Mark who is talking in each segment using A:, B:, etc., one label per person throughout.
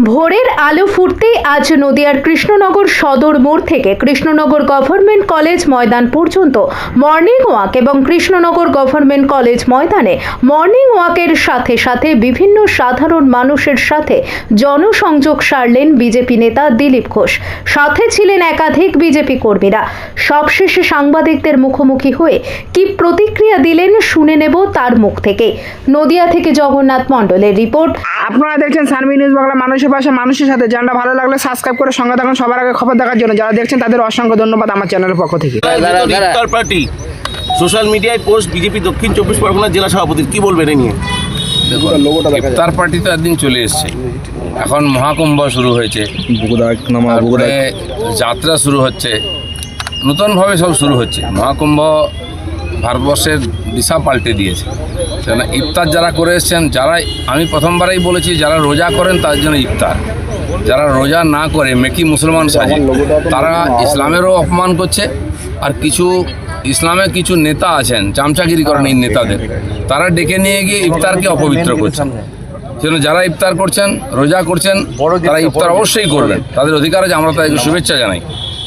A: ভোরের আলো ফুটতেই আজ নদিয়ার কৃষ্ণনগর সদর মোড় থেকে কৃষ্ণনগর গভর্নমেন্ট কলেজ ময়দান পর্যন্ত মর্নিং ওয়াক এবং কৃষ্ণনগর গভর্নমেন্ট কলেজ ময়দানে মর্নিং ওয়াকের সাথে সাথে বিভিন্ন সাধারণ মানুষের সাথে জনসংযোগ সারলেন বিজেপি নেতা দিলীপ ঘোষ। সাথে ছিলেন একাধিক বিজেপি কর্মীরা। সবশেষে সাংবাদিকদের মুখোমুখি হয়ে কি প্রতিক্রিয়া দিলেন শুনে নেব তার মুখ থেকে। নদিয়া থেকে জগন্নাথ মণ্ডলের রিপোর্ট।
B: আপনারা দেখছেন সানমি নিউজ বাংলা মানুষের পাশে মানুষের সাথে। জানটা ভালো লাগলে সাবস্ক্রাইব করে সঙ্গে থাকুন। সবার আগে খবর দেখার জন্য যারা দেখছেন তাদের অসংখ্য ধন্যবাদ আমার চ্যানেলের পক্ষ থেকে।
C: পার্টি সোশ্যাল মিডিয়ায় পোস্ট বিজেপি দক্ষিণ চব্বিশ পরগনা জেলা সভাপতির কি বলবেন এই নিয়ে
D: ইফতার পার্টি তো একদিন চলে এসছে। এখন মহাকুম্ভ শুরু হয়েছে। যাত্রা শুরু হচ্ছে। নতুনভাবে সব শুরু হচ্ছে। মহাকুম্ভ ভারতবর্ষের দিশা পাল্টে দিয়েছে। কেন ইফতার যারা করে এসছেন যারা আমি প্রথমবারেই বলেছি যারা রোজা করেন তার জন্য ইফতার। যারা রোজা না করে মেকি মুসলমান সাজে। তারা ইসলামেরও অপমান করছে আর কিছু ইসলামের কিছু নেতা আছেন চামচাগিরি করেন এই নেতাদের। তারা ডেকে নিয়ে গিয়ে ইফতারকে অপবিত্র করছেন সেজন্য যারা ইফতার করছেন রোজা করছেন তারা ইফতার অবশ্যই করবেন। তাদের অধিকার আছে আমরা তাদেরকে শুভেচ্ছা জানাই।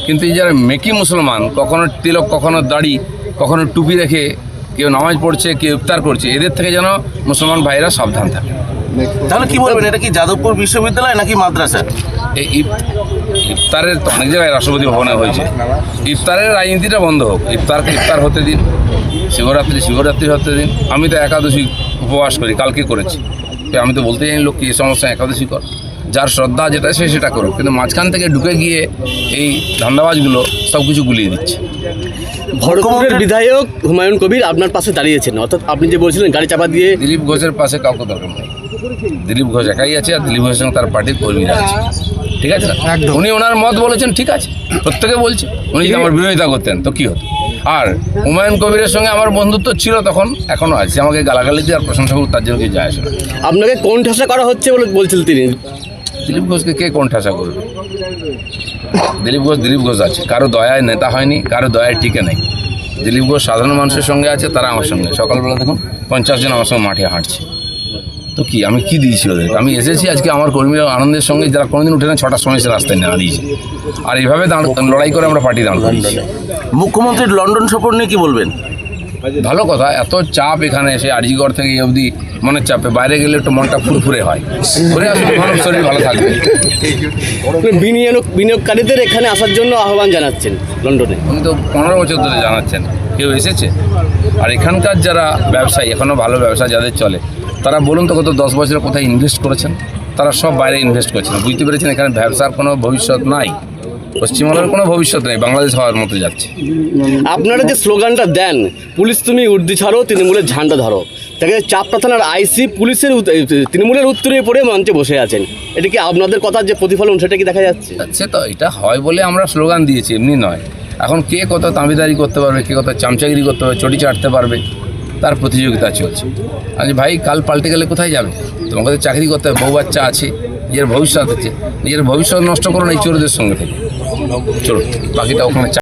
D: কিন্তু এই যারা মেকি মুসলমান কখনো তিলক কখনো দাড়ি কখনো টুপি রেখে কেউ নামাজ পড়ছে কেউ ইফতার করছে এদের থেকে যেন মুসলমান ভাইরা সাবধান থাকে।
C: তাহলে কি বলবেন এটা কি যাদবপুর বিশ্ববিদ্যালয় নাকি মাদ্রাসা?
D: এই ইফ- ইফতারের তো অনেক জায়গায় রাষ্ট্রপতি ভবনে হয়েছে। ইফতারের রাজনীতিটা বন্ধ হোক ইফতারকে ইফতার হতে দিন শিবরাত্রি শিবরাত্রি হতে দিন। আমি তো একাদশী উপবাস করি কালকে করেছি। তো আমি তো বলতে জানি লোককে এই সমস্যা একাদশী কর? যার শ্রদ্ধা যেটা সে সেটা করুক। কিন্তু মাঝখান থেকে ঢুকে গিয়ে এই ধান্দাবাজগুলো সব কিছু গুলিয়ে দিচ্ছে।
E: ভরতপুরের বিধায়ক হুমায়ুন কবির আপনার পাশে দাঁড়িয়েছেন। অর্থাৎ আপনি যে বলছিলেন গাড়ি চাপা দিয়ে
D: দিলীপ ঘোষের পাশে কাউকে দরকার নেই। দিলীপ ঘোষ একাই আছে আর দিলীপ ঘোষের সঙ্গে তার পার্টির কর্মীরা আছে। ঠিক আছে উনি ওনার মত বলেছেন ঠিক আছে। প্রত্যেকে বলছে। উনি যদি আমার বিরোধিতা করতেন তো কী হতো? আর হুমায়ুন কবিরের সঙ্গে আমার বন্ধুত্ব ছিল তখন এখনও আছে। আমাকে গালাগালি দিয়ে আর প্রশংসা করুক তার জন্য কি যায় আসে
E: আপনাকে কোন ঠাসা করা হচ্ছে বলে বলছিলেন তিনি?
D: দিলীপ ঘোষকে কে কোন করবে? দিলীপ ঘোষ দিলীপ ঘোষ আছে। কারও দয়ায় নেতা হয়নি, কারও দয়ায় টিকে নেই। দিলীপ ঘোষ সাধারণ মানুষের সঙ্গে আছে, তারা আমার সঙ্গে। সকালবেলা দেখুন, পঞ্চাশ জন আমার সঙ্গে মাঠে হাঁটছে। তো কি, আমি কি দিয়েছি ওদেরকে আমি এসেছি আজকে আমার কর্মীরা আনন্দের সঙ্গে, যারা কোনোদিন উঠে না, ছটার সময় সে রাস্তায় নেওয়া দিয়েছে। আর এইভাবে লড়াই করে আমরা পার্টি দাঁড়
C: মুখ্যমন্ত্রীর লন্ডন সফর নিয়ে কি বলবেন?
D: ভালো কথা এত চাপ এখানে এসে আরজিগড় থেকে অবধি মনের চাপে। বাইরে গেলে একটু মনটা ফুরফুরে হয়। ঘুরে আসলে মানব শরীর ভালো থাকবে।
E: বিনিয়োগ বিনিয়োগকারীদের এখানে আসার জন্য আহ্বান জানাচ্ছেন লন্ডনে।
D: উনি তো পনেরো বছর ধরে জানাচ্ছেন। কেউ এসেছে? আর এখানকার যারা ব্যবসায়ী এখনও ভালো ব্যবসা যাদের চলে তারা বলুন তো কত দশ বছরে কোথায় ইনভেস্ট করেছেন? তারা সব বাইরে ইনভেস্ট করছেন। বুঝতে পেরেছেন এখানে ব্যবসার কোনো ভবিষ্যৎ নাই। পশ্চিমবঙ্গের কোনো ভবিষ্যৎ নেই বাংলাদেশ হওয়ার মতো যাচ্ছে।
E: আপনারা যে স্লোগানটা দেন পুলিশ তুমি উর্দি ছাড়ো তৃণমূলের ঝান্ডা ধরো। তাকে চাপটা থানার আইসি পুলিশের তৃণমূলের উত্তরে পড়ে মঞ্চে বসে আছেন। এটা কি আপনাদের কথার যে প্রতিফলন সেটা কি দেখা যাচ্ছে?
D: সে তো এটা হয় বলে আমরা স্লোগান দিয়েছি এমনি নয়। এখন কে কত তাঁবিদারি করতে পারবে কে কত চামচাগিরি করতে পারবে চটি চাটতে পারবে তার প্রতিযোগিতা চলছে। আজ ভাই কাল পাল্টে গেলে কোথায় যাবে? তোমাকে চাকরি করতে হবে বউ বাচ্চা আছে নিজের ভবিষ্যৎ আছে নিজের ভবিষ্যৎ নষ্ট করো না এই চোরদের সঙ্গে থেকে। চলো বাকিটা ওখানে